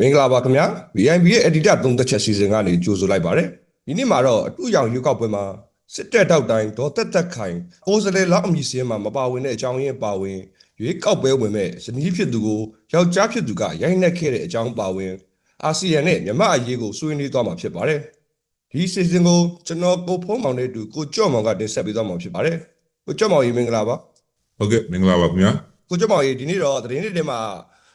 မင်္ဂလာပါခင်ဗျာ VIP ရဲ့ editor သုံးသက်ချက်စီစဉ်ကနေကြိုဆိုလိုက်ပါတယ်ဒီနေ့မှာတော့အတူရောင်ရွေးကောက်ပွဲမှာစစ်တပ်တောက်တိုင်းဒေါ်သက်သက်ခိုင်ကိုယ်စလဲလောက်အမည်စင်းမှာမပါဝင်တဲ့အကြောင်းရင်းပါဝင်ရွေးကောက်ပွဲဝင်မဲ့ဇနီးဖြစ်သူကိုယောက်ျားဖြစ်သူကရိုက်နှက်ခဲ့တဲ့အကြောင်းပါဝင်အာဆီယံနဲ့မြန်မာအရေးကိုဆွေးနွေးသွားမှာဖြစ်ပါတယ်ဒီစီစဉ်ကိုကျွန်တော်ကိုဖုံးမောင်နဲ့အတူကိုကြော့မောင်ကတင်ဆက်ပေးသွားမှာဖြစ်ပါတယ်ကိုကြော့မောင်ရေမင်္ဂလာပါဟုတ်ကဲ့မင်္ဂလာပါခင်ဗျာကိုကျော်မောင်ကြီးဒီနေ့တော့သတင်းတွေထဲမှာ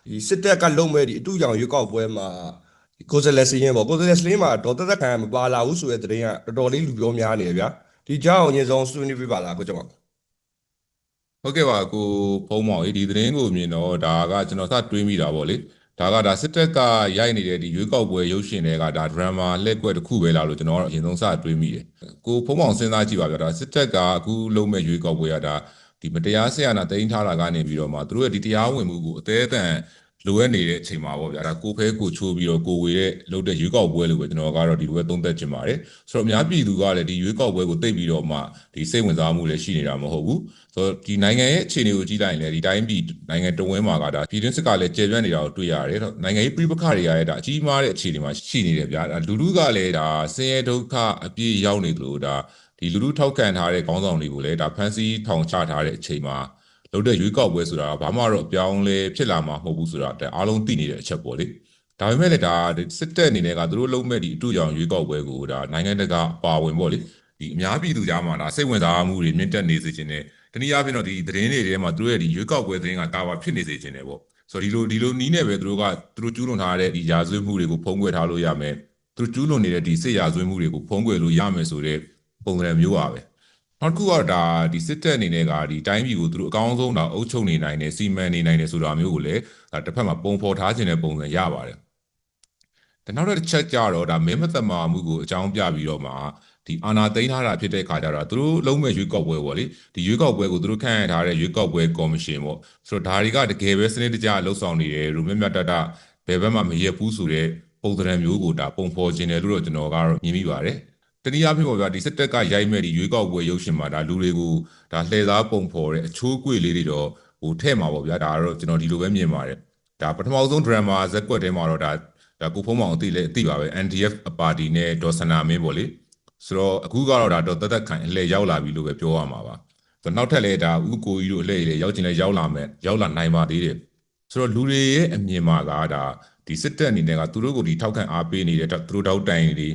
ဒီစစ်တပ်ကလုံမဲ့ဒီအတူရောင်ရွေးကောက်ပွဲမှာဒီကိုယ်စားလှယ်စည်းရင်ပေါ့ကိုယ်စားလှယ်စည်းရင်မှာဒေါ်သက်သက်ခံမပါလာဘူးဆိုတဲ့သတင်းကတော်တော်လေးလူပြောများနေတယ်ဗျာဒီကြောင်းအရင်ဆုံးဆွေးနွေးပြပါလားကိုကျော်မောင်ဟုတ်ကဲ့ပါကိုဖုံးမောင်ကြီးဒီသတင်းကိုမြင်တော့ဒါကကျွန်တော်စတွေးမိတာပေါ့လေဒါကဒါစစ်တပ်ကရိုက်နေတဲ့ဒီရွေးကောက်ပွဲရုပ်ရှင်တွေကဒါဒရမာလက်ကွက်တစ်ခုပဲလားလို့ကျွန်တော်ကတော့အရင်ဆုံးစတွေးမိတယ်ကိုဖုံးမောင်စဉ်းစားကြည့်ပါဗျာဒါစစ်တပ်ကအခုလုံးမဲ့ရွေးကောက်ပွဲကဒါ ဒီမတရားဆရာနာတင်ထားတာကနေပြီးတော့မှသူတို့ရဲ့ဒီတရားဝင်မှုကိုအသေးအတန် လိုအပ်နေတဲ့အချိန်မှာပေါ့ဗျာဒါကိုဖဲကိုချိုးပြီးတော့ကိုဝေတဲ့လုပ်တဲ့ရွေးကောက်ပွဲလို့ပဲကျွန်တော်ကတော့ဒီလိုပဲသုံးသပ်ချင်ပါတယ်ဆိုတော့အများပြည်သူကလည်းဒီရွေးကောက်ပွဲကိုသိပြီးတော့မှဒီစိတ်ဝင်စားမှုလည်းရှိနေတာမဟုတ်ဘူးဆိုတော့ဒီနိုင်ငံရဲ့အခြေအနေကိုကြည့်လိုက်ရင်လည်းဒီတိုင်းပြည်နိုင်ငံတဝင်းမှာကဒါပြည်တွင်းစစ်ကလည်းကျေပြန့်နေတာကိုတွေ့ရတယ်တော့နိုင်ငံရေးပြိပခါတွေကလည်းဒါအကြီးမားတဲ့အခြေအနေမှာရှိနေတယ်ဗျာဒါလူလူကလည်းဒါဆင်းရဲဒုက္ခအပြည့်ရောက်နေသလိုဒါဒီလူလူထောက်ခံထားတဲ့ခေါင်းဆောင်တွေကိုလည်းဒါဖန်စီထောင်ချထားတဲ့အချိန်မှာ လုပ်တဲ့ရွေးကောက်ပွဲဆိုတာကဘာမှတော့အပြောင်းလဲဖြစ်လာမှာမဟုတ်ဘူးဆိုတာဒါအားလုံးသိနေတဲ့အချက်ပေါ့လေဒါပေမဲ့လည်းဒါစစ်တပ်အနေနဲ့ကသူတို့လုံးမဲ့ဒီအတူကြောင်ရွေးကောက်ပွဲကိုဒါနိုင်ငံတကာပါဝင်ပေါ့လေဒီအများပြည်သူကြားမှာဒါစိတ်ဝင်စားမှုတွေမြင့်တက်နေစေခြင်းနဲ့တနည်းအားဖြင့်တော့ဒီသတင်းတွေထဲမှာသူတို့ရဲ့ဒီရွေးကောက်ပွဲသတင်းကတာဝါဖြစ်နေစေခြင်းနဲ့ပေါ့ဆိုတော့ဒီလိုဒီလိုနီးနေပဲသူတို့ကသူတို့ကျူးလွန်ထားတဲ့ဒီရာဇဝတ်မှုတွေကိုဖုံးကွယ်ထားလို့ရမယ်သူတို့ကျူးလွန်နေတဲ့ဒီစစ်ရာဇဝတ်မှုတွေကိုဖုံးကွယ်လို့ရမယ်ဆိုတဲ့ပုံစံမျိုးပါပဲ နောက်တစ်ခုကဒါဒီစစ်တပ်အနေနဲ့ကဒီတိုင်းပြည်ကိုသူတို့အကောင်းဆုံးတော့အုပ်ချုပ်နေနိုင်တယ်စီမံနေနိုင်တယ်ဆိုတာမျိုးကိုလည်းဒါတစ်ဖက်မှာပုံဖော်ထားခြင်းတဲ့ပုံစံရပါတယ်ဒါနောက်တစ်ချက်ကြတော့ဒါမင်းမသက်မာမှုကိုအကြောင်းပြပြီးတော့မှဒီအာနာသိမ်းထားတာဖြစ်တဲ့ခါကျတော့သူတို့လုံးမဲ့ရွေးကောက်ပွဲပေါ့လေဒီရွေးကောက်ပွဲကိုသူတို့ခန့်ရထားတဲ့ရွေးကောက်ပွဲကော်မရှင်ပေါ့ဆိုတော့ဒါတွေကတကယ်ပဲစနစ်တကျလှုပ်ဆောင်နေတယ်လူမြတ်မြတ်တတဘယ်ဘက်မှမရက်ဘူးဆိုတဲ့ပုံစံမျိုးကိုဒါပုံဖော်ခြင်းတယ်လို့တော့ကျွန်တော်ကတော့မြင်မိပါတယ် တနည်းအားဖြင့်ပေါ့ဗျာဒီစစ်တပ်ကရိုက်မဲ့ဒီရွေးကောက်ပွဲရုပ်ရှင်မှာဒါလူတွေကိုဒါလှည့်စားပုံဖော်တဲ့အချိုးကွေလေးတွေတော့ဟိုထဲ့မှာပေါ့ဗျာဒါကတော့ကျွန်တော်ဒီလိုပဲမြင်ပါတယ်ဒါပထမဆုံး drama ဇက်ကွက်ထဲမှာတော့ဒါဒါကိုဖုံးမောင်အသိလဲအသိပါပဲ NDF အပါတီနဲ့ဒေါ်စနာမင်းပေါ့လေဆိုတော့အခုကတော့ဒါတော့တသက်ခိုင်အလှည့်ရောက်လာပြီလို့ပဲပြောရမှာပါဆိုတော့နောက်ထပ်လဲဒါဥကိုကြီးတို့အလှည့်လေရောက်ချင်လဲရောက်လာမယ်ရောက်လာနိုင်ပါသေးတယ်ဆိုတော့လူတွေရဲ့အမြင်မှာကဒါဒီစစ်တပ်အနေနဲ့ကသူတို့ကိုဒီထောက်ခံအားပေးနေတဲ့သူတို့တောက်တိုင်တွေ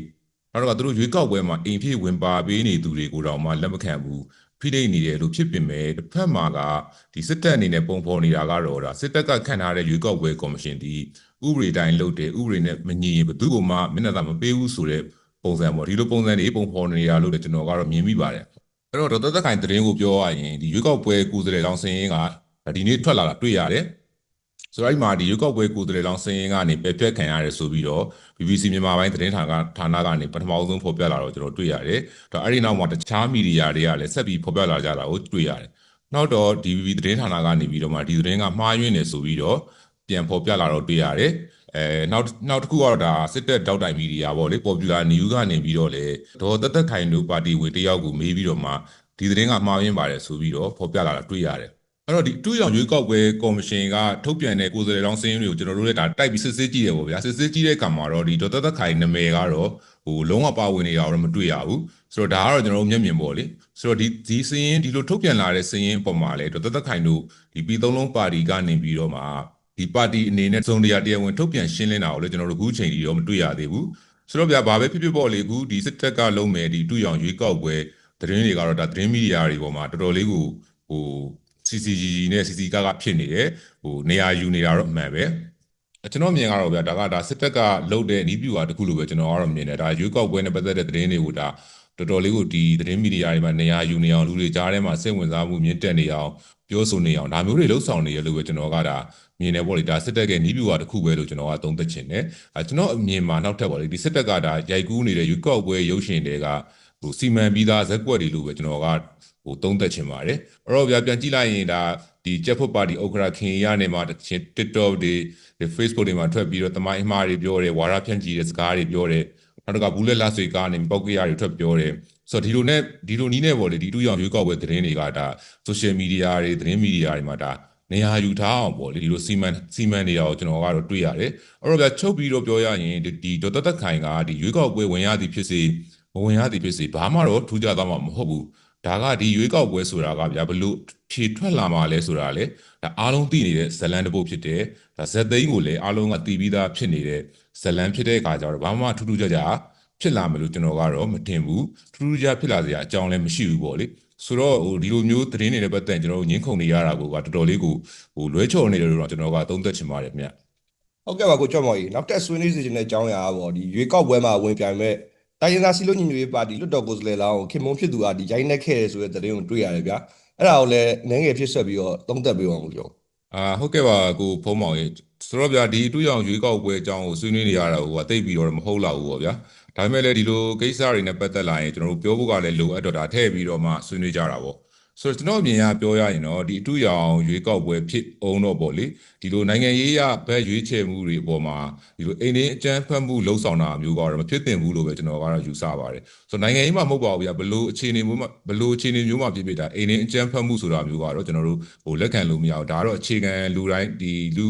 နောက်တော့သူတို့ရွေးကောက်ပွဲမှာအိမ်ဖြစ်ဝင်ပါပေးနေသူတွေကိုတော့မှလက်မခံဘူးဖိနှိပ်နေတယ်လို့ဖြစ်ပင်မဲ့တစ်ဖက်မှာကဒီစစ်တပ်အနေနဲ့ပုံဖော်နေတာကတော့ဒါစစ်တပ်ကခန့်ထားတဲ့ရွေးကောက်ပွဲကော်မရှင်ဒီဥပဒေတိုင်းလုပ်တယ်ဥပဒေနဲ့မညီရင်ဘယ်သူ့ကိုမှမျက်နှာသာမပေးဘူးဆိုတဲ့ပုံစံပေါ့ဒီလိုပုံစံတွေပုံဖော်နေတာလို့လည်းကျွန်တော်ကတော့မြင်မိပါတယ်အဲ့တော့ဒေါက်တာသက်ခိုင်သတင်းကိုပြောရရင်ဒီရွေးကောက်ပွဲကိုယ်စားလှယ်လောင်းစင်ရင်ကဒီနေ့ထွက်လာတာတွေ့ရတယ် ဆိုတော့အဲ့မှာဒီရွေးကောက်ပွဲကိုယ်စားလှယ်လောင်းစင်ရင်ကနေပယ်ပြက်ခံရတယ်ဆိုပြီးတော့ BBC မြန်မာပိုင်းသတင်းဌာနဌာနကနေပထမဆုံးဖော်ပြလာတော့ကျွန်တော်တွေ့ရတယ်။ဒါအဲ့ဒီနောက်မှာတခြားမီဒီယာတွေကလည်းဆက်ပြီးဖော်ပြလာကြတာကိုတွေ့ရတယ်။နောက်တော့ DVB သတင်းဌာနကနေပြီးတော့မှဒီသတင်းကမှားယွင်းနေဆိုပြီးတော့ပြန်ဖော်ပြလာတော့တွေ့ရတယ်။အဲနောက်နောက်တစ်ခုကတော့ဒါစစ်တပ်တောက်တိုင်မီဒီယာပေါ့လေ Popular News ကနေပြီးတော့လေဒေါ်သက်သက်ခိုင်တို့ပါတီဝင်တယောက်ကိုမေးပြီးတော့မှဒီသတင်းကမှားယွင်းပါတယ်ဆိုပြီးတော့ဖော်ပြလာတာတွေ့ရတယ်။ အဲ့တော့ဒီတူရောင်ရွေးကောက်ပွဲကော်မရှင်ကထုတ်ပြန်တဲ့ကိုယ်စားလှယ်လောင်းစင်းတွေကိုကျွန်တော်တို့လည်းဒါတိုက်ပြီးစစ်စစ်ကြည့်ရပေါ့ဗျာစစ်စစ်ကြည့်တဲ့ကံမှာတော့ဒီဒေါ်သက်သက်ခိုင်နာမည်ကတော့ဟိုလုံးဝပါဝင်နေတာတော့မတွေ့ရဘူးဆိုတော့ဒါကတော့ကျွန်တော်တို့မျက်မြင်ပေါ့လေဆိုတော့ဒီဒီစင်းဒီလိုထုတ်ပြန်လာတဲ့စင်းအပေါ်မှာလည်းဒေါ်သက်သက်ခိုင်တို့ဒီပြည်သုံးလုံးပါတီကနေပြီးတော့မှဒီပါတီအနေနဲ့စုံတရားတရားဝင်ထုတ်ပြန်ရှင်းလင်းတာကိုလည်းကျွန်တော်တို့အခုချိန်ထိတော့မတွေ့ရသေးဘူးဆိုတော့ဗျာဘာပဲဖြစ်ဖြစ်ပေါ့လေအခုဒီစစ်တပ်ကလုံးမယ်ဒီတူရောင်ရွေးကောက်ပွဲသတင်းတွေကတော့ဒါသတင်းမီဒီယာတွေပေါ်မှာတော်တော်လေးကိုဟို CCGG နဲ့ CC ကကဖြစ်နေတယ်ဟိုနေရာယူနေတာတော့အမှန်ပဲကျွန်တော်မြင်ကတော့ဗျာဒါကဒါစစ်တပ်ကလုတ်တဲ့နီးပြူဟာတခုလိုပဲကျွန်တော်ကတော့မြင်တယ်ဒါရွေးကောက်ပွဲနဲ့ပတ်သက်တဲ့သတင်းတွေကိုဒါတော်တော်လေးကိုဒီသတင်းမီဒီယာတွေမှာနေရာယူနေအောင်လူတွေကြားထဲမှာစိတ်ဝင်စားမှုမြင့်တက်နေအောင်ပြောဆိုနေအောင်ဒါမျိုးတွေလှုပ်ဆောင်နေရလို့ပဲကျွန်တော်ကဒါမြင်တယ်ပေါ့လေဒါစစ်တပ်ကနီးပြူဟာတခုပဲလို့ကျွန်တော်ကသုံးသပ်ချင်တယ်အဲကျွန်တော်အမြင်မှာနောက်ထပ်ပေါ့လေဒီစစ်တပ်ကဒါရိုက်ကူးနေတဲ့ရွေးကောက်ပွဲရုပ်ရှင်တွေကဟိုစီမံပြီးသားဇက်ကွက်တွေလို့ပဲကျွန်တော်က ဟိုသုံးသက်ချင်ပါတယ်အဲ့တော့ဗျာပြန်ကြည့်လိုက်ရင်ဒါဒီကျက်ဖို့ပါတီဥက္ကရာခင်ရနေမှာတချင် TikTok တွေ Facebook တွေမှာထွက်ပြီးတော့တမိုင်းအမှားတွေပြောတယ်ဝါရဖြန့်ကြည့်တဲ့စကားတွေပြောတယ်နောက်တစ်ခါဘူးလက်လက်ဆွေကားနေပောက်ကရတွေထွက်ပြောတယ်ဆိုတော့ဒီလိုနဲ့ဒီလိုနီးနဲ့ပေါ့လေဒီတူရောင်ရွေးကောက်ပွဲသတင်းတွေကဒါ social media တွေသတင်း media တွေမှာဒါနေရာယူထားအောင်ပေါ့လေဒီလိုစီမံစီမံနေရအောင်ကျွန်တော်ကတော့တွေ့ရတယ်အဲ့တော့ဗျာချုပ်ပြီးတော့ပြောရရင်ဒီဒီဒေါ်သက်သက်ခိုင်ကဒီရွေးကောက်ပွဲဝင်ရသည်ဖြစ်စေမဝင်ရသည်ဖြစ်စေဘာမှတော့ထူးခြားသွားမှာမဟုတ်ဘူး ဒါကဒီရွေးကောက်ပွဲဆိုတာကဗျာဘလို့ဖြေထွက်လာမှာလဲဆိုတာလေဒါအားလုံးသိနေတဲ့ဇလန်တစ်ပုတ်ဖြစ်တယ်ဒါဇက်သိန်းကိုလည်းအားလုံးကသိပြီးသားဖြစ်နေတဲ့ဇလန်ဖြစ်တဲ့အခါကျတော့ဘာမှထူးထူးခြားခြားဖြစ်လာမယ်လို့ကျွန်တော်ကတော့မထင်ဘူးထူးထူးခြားဖြစ်လာစရာအကြောင်းလည်းမရှိဘူးပေါ့လေဆိုတော့ဟိုဒီလိုမျိုးသတင်းတွေနဲ့ပတ်သက်ရင်ကျွန်တော်တို့ငင်းခုန်နေရတာကိုကတော်တော်လေးကိုဟိုလွဲချော်နေတယ်လို့တော့ကျွန်တော်ကသုံးသပ်ချင်ပါတယ်ခင်ဗျဟုတ်ကဲ့ပါကိုကျော်မော်ကြီးနောက်တက်ဆွေးနွေးစီခြင်းတဲ့အကြောင်းအရာပေါ့ဒီရွေးကောက်ပွဲမှာဝင်ပြိုင်မဲ့ တိုင်းရင်းသားစီလို့ညီညွတ်ရေးပါတီလွတ်တော်ကိုယ်စားလှယ်လောင်းခင်မုံဖြစ်သူကဒီရိုင်းနှက်ခဲ့တယ်ဆိုတဲ့သတင်းကိုတွေ့ရတယ်ဗျာအဲ့ဒါကိုလည်းနည်းငယ်ဖြစ်ဆက်ပြီးတော့သုံးသပ်ပေးအောင်လို့ပြောအာဟုတ်ကဲ့ပါကိုဖုံးမောင်ရေဆိုတော့ဗျာဒီအတူရောင်ရွေးကောက်ပွဲအကြောင်းကိုဆွေးနွေးနေရတာကိုကတိတ်ပြီးတော့မဟုတ်တော့ဘူးပေါ့ဗျာဒါပေမဲ့လည်းဒီလိုကိစ္စတွေနဲ့ပတ်သက်လာရင်ကျွန်တော်တို့ပြောဖို့ကလည်းလိုအပ်တော့တာထည့်ပြီးတော့မှဆွေးနွေးကြတာပေါ့ ဆိုတော့ကျွန်တော်အမြင်အရပြောရရင်တော့ဒီအတူရောင်ရွေးကောက်ပွဲဖြစ်အောင်တော့ပေါ့လေဒီလိုနိုင်ငံရေးရဘက်ရွေးချယ်မှုတွေအပေါ်မှာဒီလိုအိမ်နေအကြမ်းဖက်မှုလှုံ့ဆော်တာမျိုးကတော့မဖြစ်သင့်ဘူးလို့ပဲကျွန်တော်ကတော့ယူဆပါတယ်ဆိုတော့နိုင်ငံရေးမှာမဟုတ်ပါဘူးဗျာဘလို့အခြေအနေမျိုးမှာဘလို့အခြေအနေမျိုးမှာဖြစ်ဖြစ်ဒါအိမ်နေအကြမ်းဖက်မှုဆိုတာမျိုးကတော့ကျွန်တော်တို့ဟိုလက်ခံလို့မရဘူးဒါကတော့အခြေခံလူတိုင်းဒီလူ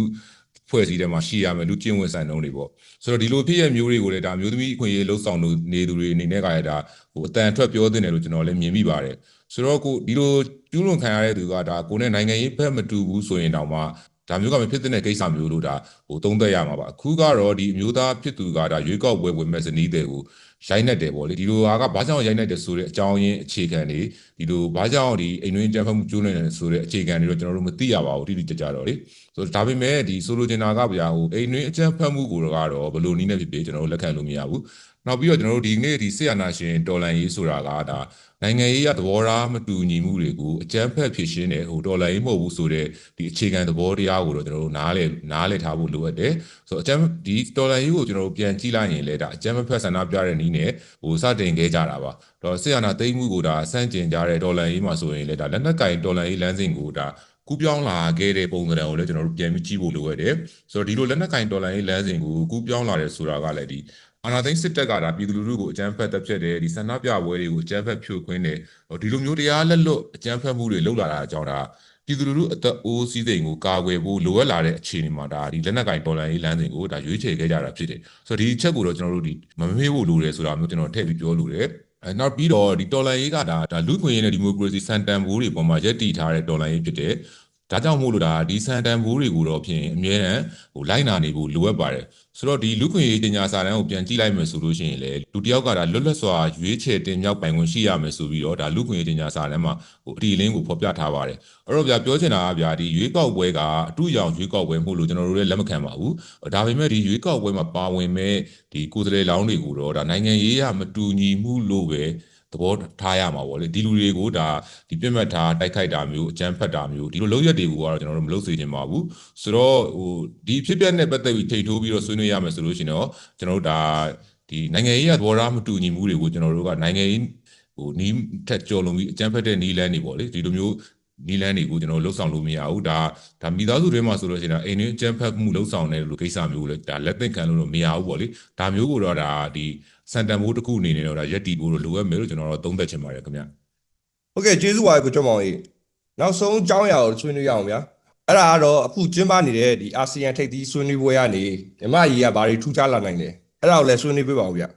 ဖွဲ့စည်းတဲ့မှာရှိရမယ်လူကျင့်ဝတ်ဆိုင်နှုန်းတွေပေါ့ဆိုတော့ဒီလိုဖြစ်ရမျိုးတွေကိုလည်းဒါမျိုးသမီးအခွင့်အရေးလှုပ်ဆောင်လို့နေသူတွေအနေနဲ့ကလည်းဒါဟိုအတန်အထွက်ပြောသင့်တယ်လို့ကျွန်တော်လည်းမြင်မိပါတယ် ဆိုတော့ကိုဒီလိုကျူးလွန်ခံရတဲ့သူကဒါကိုနဲ့နိုင်ငံရေးဘက်မတူဘူးဆိုရင်တောင်မှဒါမျိုးကမဖြစ်တဲ့ကိစ္စမျိုးလို့ဒါဟိုသုံးသပ်ရမှာပါအခုကတော့ဒီအမျိုးသားဖြစ်သူကဒါရွေးကောက်ပွဲဝင်မဲ့ဇနီးတဲ့ကိုရိုက်နှက်တယ်ပေါ့လေဒီလိုဟာကဘာကြောင့်ရိုက်နှက်တယ်ဆိုတဲ့အကြောင်းရင်းအခြေခံတွေဒီလိုဘာကြောင့်ဒီအိမ်တွင်းကြမ်းဖက်မှုကျူးလွန်နေတယ်ဆိုတဲ့အခြေခံတွေတော့ကျွန်တော်တို့မသိရပါဘူးတိတိကျကျတော့လေဆိုတော့ဒါပေမဲ့ဒီဆိုလိုချင်တာကဗျာဟိုအိမ်တွင်းအကြမ်းဖက်မှုကိုတော့ဘယ်လိုနည်းနဲ့ဖြစ်ဖြစ်ကျွန်တော်တို့လက်ခံလို့မရဘူးနောက်ပြီးတော့ကျွန်တော်တို့ဒီနေ့ဒီဆေးရနာရှင်တော်လန်ရေးဆိုတာကဒါနိုင်ငံရေးရသဘောထားမတူညီမှုတွေကိုအကြမ်းဖက်ဖြစ်ရှင်းတယ်ဟိုတော်လန်ရေးမဟုတ်ဘူးဆိုတဲ့ဒီအခြေခံသဘောတရားကိုတော့ကျွန်တော်တို့နားလဲနားလဲထားဖို့လိုအပ်တယ်ဆိုတော့အကြမ်းဒီတော်လန်ရေးကိုကျွန်တော်တို့ပြန်ကြည့်လိုက်ရင်လည်းဒါအကြမ်းမဖက်ဆန္ဒပြတဲ့နည်းနဲ့ဟိုစတင်ခဲ့ကြတာပါတော့ဆေးရနာသိမ်းမှုကိုဒါစန့်ကျင်ကြတဲ့တော်လန်ရေးမှာဆိုရင်လည်းဒါလက်နက်ကင်တော်လန်ရေးလမ်းစဉ်ကိုဒါကူးပြောင်းလာခဲ့တဲ့ပုံစံကိုလည်းကျွန်တော်တို့ပြန်ပြီးကြည့်ဖို့လိုရတယ်ဆိုတော့ဒီလိုလက်နက်ကင်တော်လန်ရေးလမ်းစဉ်ကိုကူးပြောင်းလာတယ်ဆိုတာကလည်းဒီအာနာသိန်းစစ်တပ်ကဒါပြည်သူလူထုကိုအကြမ်းဖက်တပ်ဖြတ်တယ်ဒီဆန္ဒပြပွဲတွေကိုအကြမ်းဖက်ဖြိုခွင်းတယ်ဒီလိုမျိုးတရားလက်လွတ်အကြမ်းဖက်မှုတွေလုပ်လာတာအကြောင်းဒါ ပြည်သူလူထုအသက်အိုးစည်းစိမ်ကိုကာကွယ်ဖို့လိုအပ်လာတဲ့အခြေအနေမှာဒါဒီလက်နက်ကင်တော်လန်ရေးလမ်းစဉ်ကိုဒါရွေးချယ်ခဲ့ကြတာဖြစ်တယ်ဆိုတော့ဒီချက်ကိုတော့ကျွန်တော်တို့ဒီမမေ့ဖို့လိုတယ်ဆိုတာမျိုးကျွန်တော်ထည့်ပြီးပြောလိုတယ်အဲနောက်ပြီးတော့ဒီတော်လန်ရေးကဒါဒါလူခွင့်ရေးနဲ့ဒီမိုကရေစီစံတန်ဖိုးတွေပေါ်မှာရပ်တည်ထားတဲ့တော်လန်ရေးဖြစ်တယ် ဒါကြောင့်မို့လို့ဒါဒီစံတန်ဖိုးတွေကိုတော့ဖြင့်အမြဲတမ်းဟိုလိုက်နာနေဖို့လိုအပ်ပါတယ်ဆိုတော့ဒီလူခွင့်ရေးတင်ညာစာတမ်းကိုပြန်ကြည့်လိုက်မယ်ဆိုလို့ရှိရင်လေလူတစ်ယောက်ကဒါလွတ်လပ်စွာရွေးချယ်တင်မြှောက်ပိုင်ခွင့်ရှိရမယ်ဆိုပြီးတော့ဒါလူခွင့်ရေးတင်ညာစာတမ်းမှာဟိုအတီလင်းကိုဖော်ပြထားပါတယ်အဲ့တော့ဗျာပြောချင်တာကဗျာဒီရွေးကောက်ပွဲကအတူရောင်ရွေးကောက်ပွဲမှုလို့ကျွန်တော်တို့လည်းလက်မခံပါဘူးဒါပေမဲ့ဒီရွေးကောက်ပွဲမှာပါဝင်မဲ့ဒီကိုယ်စားလှယ်လောင်းတွေကိုတော့ဒါနိုင်ငံရေးရမတူညီမှုလို့ပဲ သဘောထားရမှာပေါ့လေဒီလူတွေကိုဒါဒီပြစ်မှတ်ထားတိုက်ခိုက်တာမျိုးအကြမ်းဖက်တာမျိုးဒီလိုလုပ်ရက်တွေကိုကတော့ကျွန်တော်တို့မလုပ်စေချင်ပါဘူးဆိုတော့ဟိုဒီဖြစ်ပျက်နဲ့ပတ်သက်ပြီးထိထိုးပြီးတော့ဆွေးနွေးရမယ်ဆိုလို့ရှိရင်တော့ကျွန်တော်တို့ဒါဒီနိုင်ငံရေးရသဘောထားမတူညီမှုတွေကိုကျွန်တော်တို့ကနိုင်ငံရေးဟိုနီးထက်ကျော်လွန်ပြီးအကြမ်းဖက်တဲ့နီးလန်းတွေပေါ့လေဒီလိုမျိုးနီလန်းတွေကိုကျွန်တော်လှုပ်ဆောင်လို့မရဘူးဒါဒါမိသားစုတွေမှာဆိုလို့ရှိရင်အိမ်တွင်းအကြမ်းဖက်မှုလှုပ်ဆောင်တဲ့လူကိစ္စမျိုးလေဒါလက်သင့်ခံလို့တော့မရဘူးပေါ့လေဒါမျိုးကိုတော့ဒါဒီ စန်တန်မိုးတစ်ခုအနေနဲ့တော့ဒါရက်တီဖို့တော့လိုအပ်မယ်လို့ကျွန်တော်တော့သုံးသပ်ချင်ပါတယ်ခင်ဗျဟုတ်ကဲ့ကျေးဇူးပါကိုကျော်မောင်ကြီးနောက်ဆုံးအကြောင်းအရာကိုဆွေးနွေးရအောင်ဗျာအဲ့ဒါကတော့အခုကျင်းပနေတဲ့ဒီအာဆီယံထိပ်သီးဆွေးနွေးပွဲကနေမြမကြီးကဘာတွေထူးခြားလာနိုင်လဲအဲ့ဒါကိုလည်းဆွေးနွေးပေးပါဦးဗျာ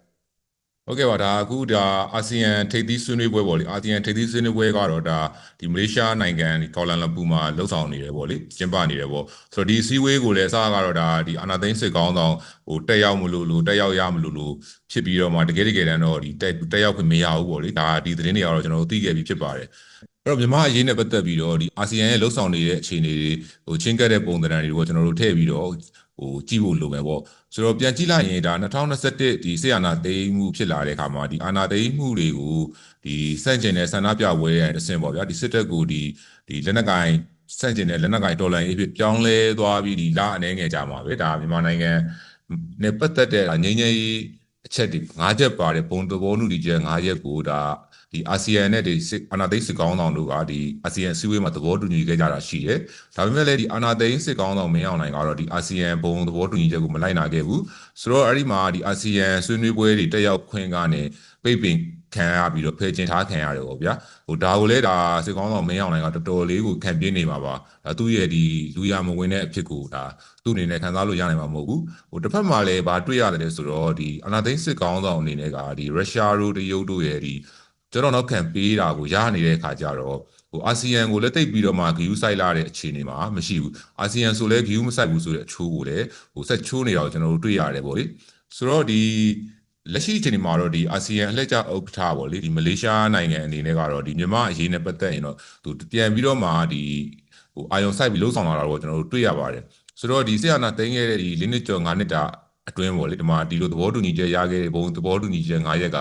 ဟုတ်ကဲ့ပါဒါအခုဒါအာဆီယံထိပ်သီးဆွေးနွေးပွဲပေါ့လေအာဆီယံထိပ်သီးဆွေးနွေးပွဲကတော့ဒါဒီမလေးရှားနိုင်ငံဒီကော်လန်လမ်ပူမှာလှုပ်ဆောင်နေတယ်ပေါ့လေကျင်းပနေတယ်ပေါ့ဆိုတော့ဒီစည်းဝေးကိုလည်းအစကတော့ဒါဒီအာနာသိန်းစစ်ကောင်းဆောင်ဟိုတက်ရောက်မလို့လို့တက်ရောက်ရမလို့လို့ဖြစ်ပြီးတော့မှတကယ်တကယ်တမ်းတော့ဒီတက်တက်ရောက်ခွင့်မရဘူးပေါ့လေဒါဒီသတင်းတွေကတော့ကျွန်တော်တို့သိခဲ့ပြီးဖြစ်ပါတယ်အဲ့တော့မြန်မာအရေးနဲ့ပတ်သက်ပြီးတော့ဒီအာဆီယံရဲ့လှုပ်ဆောင်နေတဲ့အခြေအနေတွေဟိုချင်းကပ်တဲ့ပုံသဏ္ဍာန်တွေကိုကျွန်တော်တို့ထည့်ပြီးတော့ ဟိုကြည့်ဖို့လိုမယ်ပေါ့ဆိုတော့ပြန်ကြည့်လိုက်ရင်ဒါ2021ဒီဆေးအာနာသိမ်းမှုဖြစ်လာတဲ့အခါမှာဒီအာနာသိမ်းမှုတွေကိုဒီစန့်ကျင်တဲ့ဆန္ဒပြပွဲရဲ့အဆင့်ပေါ့ဗျာဒီစစ်တပ်ကိုဒီဒီလက်နက်ကင်စန့်ကျင်တဲ့လက်နက်ကင်ဒေါ်လာရေးဖြစ်ပြောင်းလဲသွားပြီးဒီလအနေငယ်ကြမှာပဲဒါမြန်မာနိုင်ငံနဲ့ပတ်သက်တဲ့ငြိမ်းချမ်းရေးအချက်ဒီ၅ချက်ပါတယ်ဘုံသဘောတူညီချက်၅ချက်ကိုဒါ ဒီဒီအာဆီယံနဲ့ဒီစစ်အာဏာသိမ်းစစ်ကောင်းဆောင်တို့ကဒီအာဆီယံအစည်းအဝေးမှာသဘောတူညီခဲ့ကြတာရှိတယ်။ဒါပေမဲ့လည်းဒီအာဏာသိမ်းစစ်ကောင်းဆောင်မင်းအောင်နိုင်ကတော့ဒီအာဆီယံဘုံသဘောတူညီချက်ကိုမလိုက်နာခဲ့ဘူး။ဆိုတော့အဲ့ဒီမှာဒီအာဆီယံဆွေးနွေးပွဲတွေတက်ရောက်ခွင့်ကနေပိတ်ပင်ခံရပြီးတော့ဖယ်ကျင်ထားခံရတယ်ပေါ့ဗျာ။ဟိုဒါကိုလည်းဒါစစ်ကောင်းဆောင်မင်းအောင်နိုင်ကတော်တော်လေးကိုခံပြင်းနေမှာပါ။ဒါသူ့ရဲ့ဒီလူရမဝင်တဲ့အဖြစ်ကိုဒါသူ့အနေနဲ့ခံစားလို့ရနိုင်မှာမဟုတ်ဘူး။ဟိုတစ်ဖက်မှာလည်းဗာတွေ့ရတယ်လဲဆိုတော့ဒီအာဏာသိမ်းစစ်ကောင်းဆောင်အနေနဲ့ကဒီရုရှားတို့တရုတ်တို့ရဲ့ဒီ ကျွန်တော်နောက်ခံပေးတာကိုရနေတဲ့အခါကျတော့ဟိုအာဆီယံကိုလည်းတိတ်ပြီးတော့မှဂီယူဆိုင်လာတဲ့အခြေအနေမှာမရှိဘူးအာဆီယံဆိုလည်းဂီယူမဆိုင်ဘူးဆိုတဲ့အချိုးကိုလည်းဟိုဆက်ချိုးနေတာကိုကျွန်တော်တို့တွေ့ရတယ်ပေါ့လေဆိုတော့ဒီလက်ရှိအခြေအနေမှာတော့ဒီအာဆီယံအလှည့်ကျဥက္ကဋ္ဌပေါ့လေဒီမလေးရှားနိုင်ငံအနေနဲ့ကတော့ဒီမြန်မာအရေးနဲ့ပတ်သက်ရင်တော့သူပြန်ပြီးတော့မှဒီဟိုအာယုံဆိုင်ပြီးလှုပ်ဆောင်လာတာကိုကျွန်တော်တို့တွေ့ရပါတယ်ဆိုတော့ဒီဆီယနာသိမ်းခဲ့တဲ့ဒီလင်းနစ်ကျော်9နှစ်တာ အတွင်းပေါ့လေဒီမှာဒီလိုသဘောတူညီချက်ရခဲ့တဲ့ဘုံသဘောတူညီချက်9ရက်က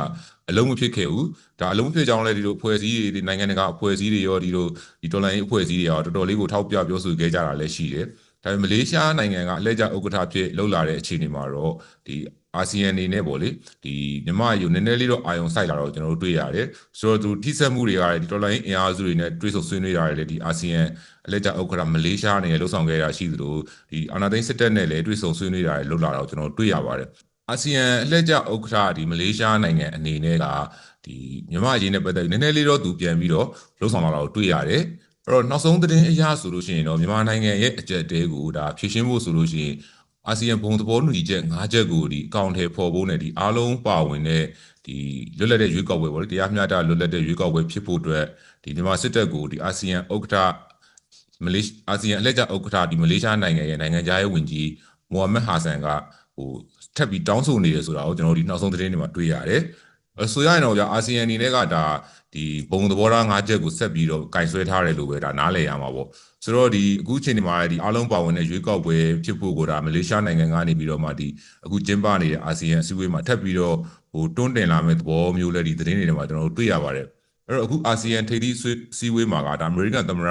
အလုံးမဖြစ်ခဲ့ဘူးဒါအလုံးမဖြစ်ကြောင်းလဲဒီလိုအဖွဲ့အစည်းတွေဒီနိုင်ငံတကာအဖွဲ့အစည်းတွေရောဒီလိုဒီတော်လိုင်းအဖွဲ့အစည်းတွေရောတော်တော်လေးကိုထောက်ပြပြောဆိုခဲ့ကြတာလည်းရှိတယ် ဒါပေမဲ့မလေးရှားနိုင်ငံကအလှည့်ကျဥက္ကဋ္ဌဖြစ်လှုပ်လာတဲ့အခြေအနေမှာတော့ဒီအာဆီယံအနေနဲ့ပေါ့လေဒီမြန်မာယူနည်းနည်းလေးတော့အာယုံဆိုင်လာတော့ကျွန်တော်တို့တွေ့ရတယ်ဆိုတော့သူထိစက်မှုတွေကလည်းဒီတော်လိုင်းအင်အားစုတွေနဲ့တွဲဆုံဆွေးနွေးတာတွေလည်းဒီအာဆီယံအလှည့်ကျဥက္ကဋ္ဌမလေးရှားအနေနဲ့လှုပ်ဆောင်ခဲ့တာရှိသလိုဒီအာနာသိန်းစစ်တပ်နဲ့လည်းတွဲဆုံဆွေးနွေးတာတွေလှုပ်လာတော့ကျွန်တော်တို့တွေ့ရပါတယ်အာဆီယံအလှည့်ကျဥက္ကဋ္ဌဒီမလေးရှားနိုင်ငံအနေနဲ့ကဒီမြန်မာအရေးနဲ့ပတ်သက်ပြီးနည်းနည်းလေးတော့သူပြန်ပြီးတော့လှုပ်ဆောင်လာတာကိုတွေ့ရတယ် အဲ့တော့နောက်ဆုံးသတင်းအရဆိုလို့ရှိရင်တော့မြန်မာနိုင်ငံရဲ့အကြက်တဲကိုဒါဖြည့်ရှင်းဖို့ဆိုလို့ရှိရင်အာဆီယံဘုံသဘောတူညီချက်၅ချက်ကိုဒီအကောင့်ထဲပေါ်ဖို့နဲ့ဒီအားလုံးပါဝင်တဲ့ဒီလွတ်လပ်တဲ့ရွေးကောက်ပွဲပေါ့လေတရားမျှတလွတ်လပ်တဲ့ရွေးကောက်ပွဲဖြစ်ဖို့အတွက်ဒီမြန်မာစစ်တပ်ကိုဒီအာဆီယံဥက္ကဋ္ဌမလေးအာဆီယံအလှည့်ကျဥက္ကဋ္ဌဒီမလေးရှားနိုင်ငံရဲ့နိုင်ငံခြားရေးဝန်ကြီးမိုဟာမက်ဟာဆန်ကဟိုထပ်ပြီးတောင်းဆိုနေတယ်ဆိုတာကိုကျွန်တော်တို့ဒီနောက်ဆုံးသတင်းတွေမှာတွေ့ရတယ်။အဲ ဆိုရရင်တော့じゃအာဆီယံအနေနဲ့ကဒါဒီဘုံသဘောထား၅ချက်ကိုဆက်ပြီးတော့ကင်ဆွဲထားတယ်လို့ပဲဒါနားလည်ရမှာပေါ့။ဆိုတော့ဒီအခုချိန်ဒီမှာဒီအားလုံးပါဝင်တဲ့ရွေးကောက်ပွဲဖြစ်ဖို့ကိုဒါမလေးရှားနိုင်ငံကနေပြီးတော့မှဒီအခုကျင်းပနေတဲ့အာဆီယံအစည်းအဝေးမှာထပ်ပြီးတော့ဟိုတွန်းတင်လာမဲ့သဘောမျိုးလည်းဒီသတင်းတွေထဲမှာကျွန်တော်တို့တွေ့ရပါတယ်။အဲ့တော့အခုအာဆီယံထိပ်သီးဆွေးစည်းဝေးမှာကဒါအမေရိကန်သမ္မတ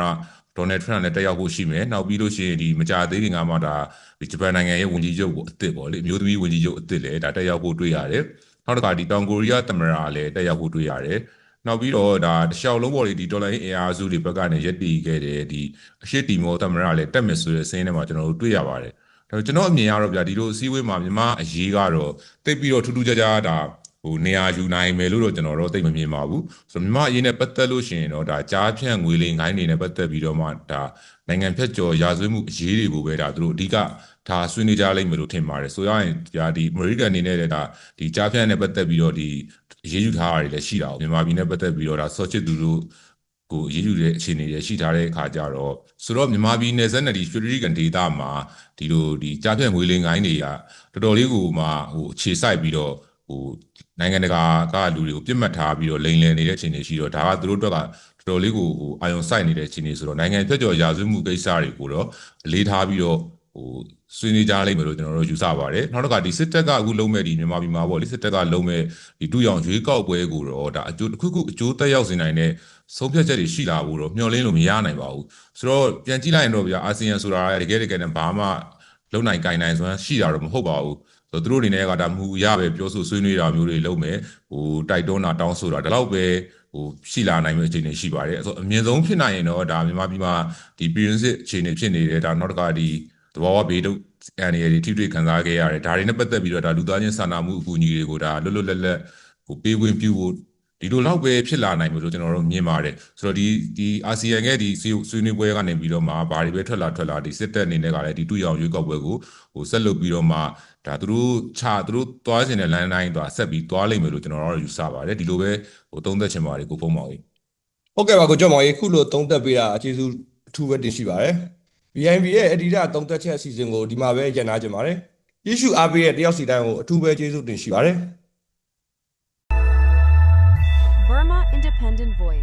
ဒေါ်နယ်ထရန့်နဲ့တက်ရောက်ဖို့ရှိမယ်။နောက်ပြီးလို့ရှိရင်ဒီမကြာသေးခင်ကမှဒါဒီဂျပန်နိုင်ငံရဲ့ဝန်ကြီးချုပ်ကိုအစ်စ်ပေါ့လေအမျိုးသမီးဝန်ကြီးချုပ်အစ်စ်လည်းဒါတက်ရောက်ဖို့တွေ့ရတယ်။ နောက်တစ်ခါဒီတောင်ကိုရီးယားသမ္မတလည်းတက်ရောက်ဖို့တွေ့ရတယ်။နောက်ပြီးတော့ဒါတခြားလုံးပေါ်လေးဒီဒေါ်လာအင်အားစုတွေဘက်ကနေရက်တီခဲ့တဲ့ဒီအရှိတီမောသမ္မတလည်းတက်မယ်ဆိုတဲ့စင်းထဲမှာကျွန်တော်တို့တွေ့ရပါတယ်။ဒါကျွန်တော်အမြင်ကတော့ဗျာဒီလိုအစည်းအဝေးမှာမြန်မာအရေးကတော့တိတ်ပြီးတော့ထူးထူးခြားခြားဒါဟိုနေရာယူနိုင်မယ်လို့တော့ကျွန်တော်တို့သိမမြင်ပါဘူးဆိုတော့မြန်မာအရေးနဲ့ပတ်သက်လို့ရှိရင်တော့ဒါကြားဖြန့်ငွေလိမ်ခိုင်းနေနဲ့ပတ်သက်ပြီးတော့မှဒါနိုင်ငံဖြတ်ကျော်ရာဇဝတ်မှုအရေးတွေကိုပဲဒါသူတို့အဓိက ဒါဆွေးနွေးကြလိမ့်မယ်လို့ထင်ပါတယ်ဆိုရရင်ဒါဒီအမေရိကန်အနေနဲ့လည်းဒါဒီကြားဖြန့်နဲ့ပတ်သက်ပြီးတော့ဒီအရေးယူထားတာတွေလည်းရှိတာပေါ့မြန်မာပြည်နဲ့ပတ်သက်ပြီးတော့ဒါဆော့ချစ်သူတို့ကိုအရေးယူတဲ့အခြေအနေတွေရှိထားတဲ့အခါကျတော့ဆိုတော့မြန်မာပြည်နယ်စပ်နဲ့ဒီ strategic ဒေတာမှာဒီလိုဒီကြားဖြန့်ငွေလိမ်ခိုင်းတွေကတော်တော်လေးကိုမှဟိုအခြေစိုက်ပြီးတော့ဟိုနိုင်ငံတကာကလူတွေကိုပြစ်မှတ်ထားပြီးတော့လိန်လည်နေတဲ့အခြေအနေရှိတော့ဒါကသူတို့အတွက်ကတော်တော်လေးကိုဟိုအာယုံစိုက်နေတဲ့အခြေအနေဆိုတော့နိုင်ငံဖြတ်ကျော်ရာဇဝတ်မှုကိစ္စတွေကိုတော့အလေးထားပြီးတော့ ဟိုဆွေးနွေးကြလိမ့်မယ်လို့ကျွန်တော်တို့ယူဆပါတယ်နောက်တစ်ခါဒီစစ်တပ်ကအခုလုံးမဲ့ဒီမြန်မာပြည်မှာပေါ့လေစစ်တပ်ကလုံးမဲ့ဒီတူရောင်ရွေးကောက်ပွဲကိုတော့ဒါအကျိုးတစ်ခုခုအကျိုးသက်ရောက်စေနိုင်တဲ့ဆုံးဖြတ်ချက်တွေရှိလာဖို့တော့မျှော်လင့်လို့မရနိုင်ပါဘူးဆိုတော့ပြန်ကြည့်လိုက်ရင်တော့ဗျာအာဆီယံဆိုတာတကယ်တကယ်နဲ့ဘာမှလုံနိုင်ကင်နိုင်ဆိုတာရှိတာတော့မဟုတ်ပါဘူးဆိုတော့သူတို့အနေနဲ့ကဒါမူရပဲပြောဆိုဆွေးနွေးတာမျိုးတွေလုပ်မယ်ဟိုတိုက်တွန်းတာတောင်းဆိုတာဒါတော့ပဲဟိုရှိလာနိုင်မယ့်အခြေအနေရှိပါတယ်ဆိုတော့အမြင့်ဆုံးဖြစ်နိုင်ရင်တော့ဒါမြန်မာပြည်မှာဒီပြည်ရင်းစစ်အခြေအနေဖြစ်နေတယ်ဒါနောက်တစ်ခါဒီ သဘာဝဘေးဒုက္ခအန်ရီတွေထိတွေ့ခံစားခဲ့ရတယ်ဒါတွေနဲ့ပတ်သက်ပြီးတော့ဒါလူသားချင်းစာနာမှုအကူအညီတွေကိုဒါလွတ်လွတ်လပ်လပ်ဟိုပေးခွင့်ပြုဖို့ဒီလိုလောက်ပဲဖြစ်လာနိုင်လို့ကျွန်တော်တို့မြင်ပါတယ်ဆိုတော့ဒီဒီအာဆီယံရဲ့ဒီဆွေးနွေးပွဲကနေပြီးတော့မှဘာတွေပဲထွက်လာထွက်လာဒီစစ်တပ်အနေနဲ့ကလည်းဒီတူရောင်ရွေးကောက်ပွဲကိုဟိုဆက်လုပ်ပြီးတော့မှဒါသူတို့ချသူတို့သွားခြင်းတဲ့လမ်းတိုင်းသွားဆက်ပြီးသွားလိမ့်မယ်လို့ကျွန်တော်တို့ယူဆပါတယ်ဒီလိုပဲဟိုသုံးသက်ချင်ပါတယ်ကိုဖုံးမောင်ကြီးဟုတ်ကဲ့ပါကိုကျော်မောင်ကြီးခုလိုသုံးသက်ပေးတာအကျေးဇူးအထူးပဲတင်ရှိပါတယ် BNB ရဲ့အဒီတာသုံးသက်ချက်အစီအစဉ်ကိုဒီမှာပဲရန်နာကြပါတယ် issue အားပေးတဲ့တယောက်စီတိုင်းကိုအထူးပဲကျေးဇူးတင်ရှိပါတယ် Burma Independent Voice.